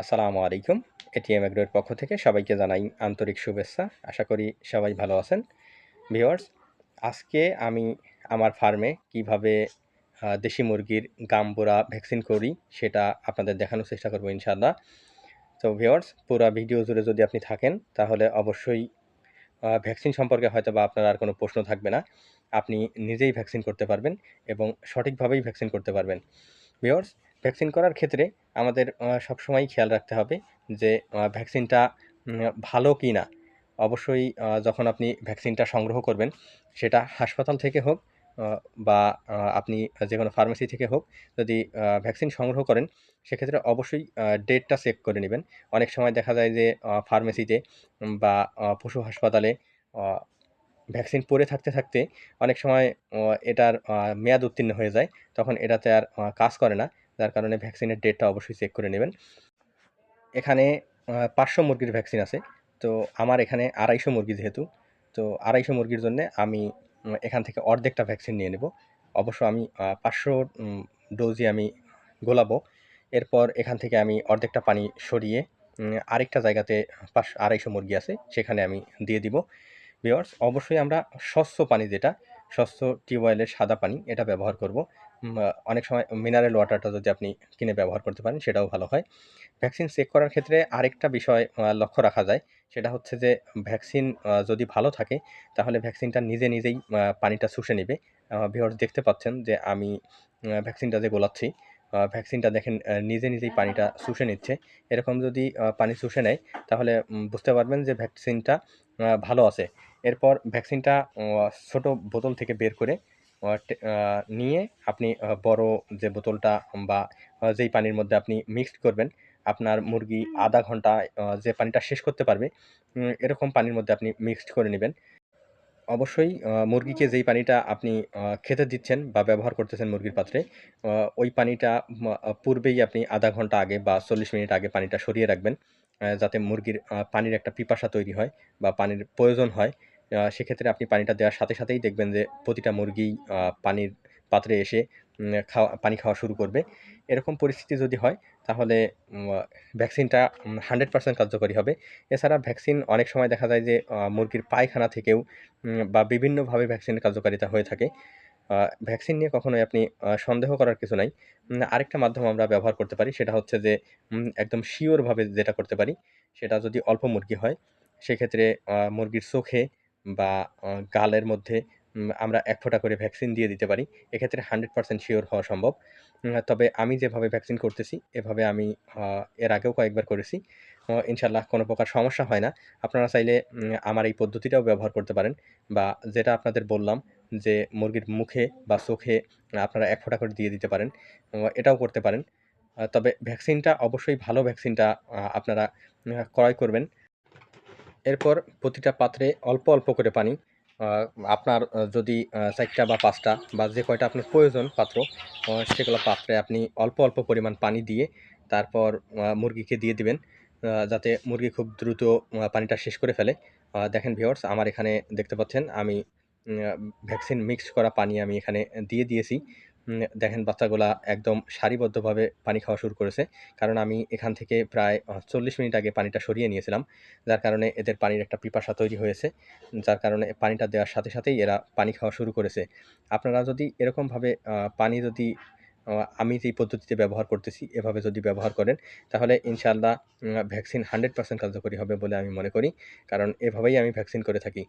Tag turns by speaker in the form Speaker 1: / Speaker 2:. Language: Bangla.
Speaker 1: আসসালামু আলাইকুম এটিএম এগ্রোর পক্ষ থেকে সবাইকে জানাই আন্তরিক শুভেচ্ছা। আশা করি সবাই ভালো আছেন। ভিওয়ার্স আজকে আমি আমার ফার্মে কীভাবে দেশি মুরগির গাম্বুরা ভ্যাকসিন করি সেটা আপনাদের দেখানোর চেষ্টা করব ইনশাআল্লাহ। তো ভিওয়ার্স পুরো ভিডিও জুড়ে যদি আপনি থাকেন, তাহলে অবশ্যই ভ্যাকসিন সম্পর্কে হয়তো বা আপনার আর কোনো প্রশ্ন থাকবে না। আপনি নিজেই ভ্যাকসিন করতে পারবেন এবং সঠিকভাবেই ভ্যাকসিন করতে পারবেন। ভিওর্স ভ্যাকসিন করার ক্ষেত্রে আমাদের আহ, সবসময়ই খেয়াল রাখতে হবে যে ভ্যাকসিনটা ভালো কি না অবশ্যই যখন আপনি ভ্যাকসিনটা সংগ্রহ করবেন সেটা হাসপাতাল থেকে হোক বা আপনি যে কোনো ফার্মেসি থেকে হোক যদি ভ্যাকসিন সংগ্রহ করেন সেক্ষেত্রে অবশ্যই ডেটটা চেক করে নেবেন। অনেক সময় দেখা যায় যে ফার্মেসিতে বা পশু হাসপাতালে ভ্যাকসিন পড়ে থাকতে থাকতে অনেক সময় এটার মেয়াদ উত্তীর্ণ হয়ে যায়। তখন এটাতে আর কাজ করে না। যার কারণে ভ্যাকসিনের ডেটটা অবশ্যই চেক করে নেবেন। এখানে পাঁচশো মুরগির ভ্যাকসিন আছে। তো আমার এখানে আড়াইশো মুরগি যেহেতু, তো আড়াইশো মুরগির জন্য আমি এখান থেকে অর্ধেকটা ভ্যাকসিন নিয়ে নেব। অবশ্য আমি পাঁচশো ডোজই আমি গোলাবো। এরপর এখান থেকে আমি অর্ধেকটা পানি সরিয়ে আরেকটা জায়গাতে পাঁচ, আড়াইশো মুরগি আছে, সেখানে আমি দিয়ে দিব। ভিওয়ার্স অবশ্যই আমরা স্বচ্ছ পানি যেটা স্বচ্ছ টিউবওয়েলের সাদা পানি, এটা ব্যবহার করব। অনেক সময় মিনারেল ওয়াটারটা যদি আপনি কিনে ব্যবহার করতে পারেন, সেটাও ভালো হয়। ভ্যাকসিন চেক করার ক্ষেত্রে আরেকটা বিষয় লক্ষ্য রাখা যায়, সেটা হচ্ছে যে ভ্যাকসিন যদি ভালো থাকে, তাহলে ভ্যাকসিনটা নিজে নিজেই পানিটা শুষে নেবে। ভিওয়ার্স দেখতে পাচ্ছেন যে আমি ভ্যাকসিনটা যে গোলাচ্ছি ভ্যাকসিনটা দেখেন নিজে নিজেই পানিটা শুষে নিচ্ছে। এরকম যদি পানি শুষে নেয় তাহলে বুঝতে পারবেন যে ভ্যাকসিনটা ভালো আছে। এরপর ভ্যাকসিনটা ছোট বোতল থেকে বের করে নিয়ে আপনি বড় যে বোতলটা বা যেই পানির মধ্যে আপনি মিক্সড করবেন আপনার মুরগি আধা ঘণ্টা যে পানিটা শেষ করতে পারবে এরকম পানির মধ্যে আপনি মিক্সড করে নেবেন। অবশ্যই মুরগিকে যেই পানিটা আপনি খেতে দিচ্ছেন বা ব্যবহার করতেছেন মুরগির পাত্রে ওই পানিটা পূর্বেই আপনি আধা ঘণ্টা আগে বা চল্লিশ মিনিট আগে পানিটা সরিয়ে রাখবেন যাতে মুরগির পানির একটা পিপাসা তৈরি হয় বা পানির প্রয়োজন হয়। সেক্ষেত্রে আপনি পানিটা দেওয়ার সাথে সাথেই দেখবেন যে প্রতিটা মুরগি পানির পাত্রে এসে খাওয়া, পানি খাওয়া শুরু করবে। এরকম পরিস্থিতি যদি হয়, তাহলে ভ্যাকসিনটা হান্ড্রেড পার্সেন্ট কার্যকরী হবে। এছাড়া ভ্যাকসিন অনেক সময় দেখা যায় যে মুরগির পায়খানা থেকেও বা বিভিন্নভাবে ভ্যাকসিনের কার্যকারিতা হয়ে থাকে। ভ্যাকসিন নিয়ে কখনোই আপনি সন্দেহ করার কিছু নাই। আরেকটা মাধ্যম আমরা ব্যবহার করতে পারি, সেটা হচ্ছে যে একদম শিওরভাবে যেটা করতে পারি, সেটা যদি অল্প মুরগি হয়, সেক্ষেত্রে মুরগির চোখে বা গালের মধ্যে আমরা এক ফোঁটা করে ভ্যাকসিন দিয়ে দিতে পারি। এক্ষেত্রে হান্ড্রেড পার্সেন্ট শিওর হওয়া সম্ভব। তবে আমি যেভাবে ভ্যাকসিন করতেছি, এভাবে আমি এর আগেও কয়েকবার করেছি। ইনশাল্লাহ কোনো প্রকার সমস্যা হয় না। আপনারা চাইলে আমার এই পদ্ধতিটাও ব্যবহার করতে পারেন বা যেটা আপনাদের বললাম যে মুরগির মুখে বা চোখে আপনারা এক ফোঁটা করে দিয়ে দিতে পারেন এটাও করতে পারেন। তবে ভ্যাকসিনটা অবশ্যই ভালো ভ্যাকসিনটা আপনারা ক্রয় করবেন। এরপর প্রতিটা পাত্রে অল্প অল্প করে পানি আপনার যদি চারটা বা পাঁচটা বা যে কয়টা আপনার প্রয়োজন পাত্র সেগুলো পাত্রে আপনি অল্প অল্প পরিমাণ পানি দিয়ে তারপর মুরগিকে দিয়ে দিবেন যাতে মুরগি খুব দ্রুত পানিটা শেষ করে ফেলে। দেখেন ভিওর্স আমার এখানে দেখতে পাচ্ছেন, আমি ভ্যাকসিন মিক্স করা পানি আমি এখানে দিয়ে দিয়েছি। দেখেন বাচ্চাগুলা একদম সারিবদ্ধভাবে পানি খাওয়া শুরু করেছে। কারণ আমি এখান থেকে প্রায় চল্লিশ মিনিট আগে পানিটা সরিয়ে নিয়েছিলাম। যার কারণে এদের পানির একটা পিপাসা তৈরি হয়েছে। যার কারণে পানিটা দেওয়ার সাথে সাথেই এরা পানি খাওয়া শুরু করেছে। আপনারা যদি এরকমভাবে পানি যদি আমি যেই পদ্ধতিতে ব্যবহার করতেছি, এভাবে যদি ব্যবহার করেন, তাহলে ইনশাআল্লাহ ভ্যাকসিন হান্ড্রেড পার্সেন্ট কার্যকরী হবে বলে আমি মনে করি। কারণ এভাবেই আমি ভ্যাকসিন করে থাকি।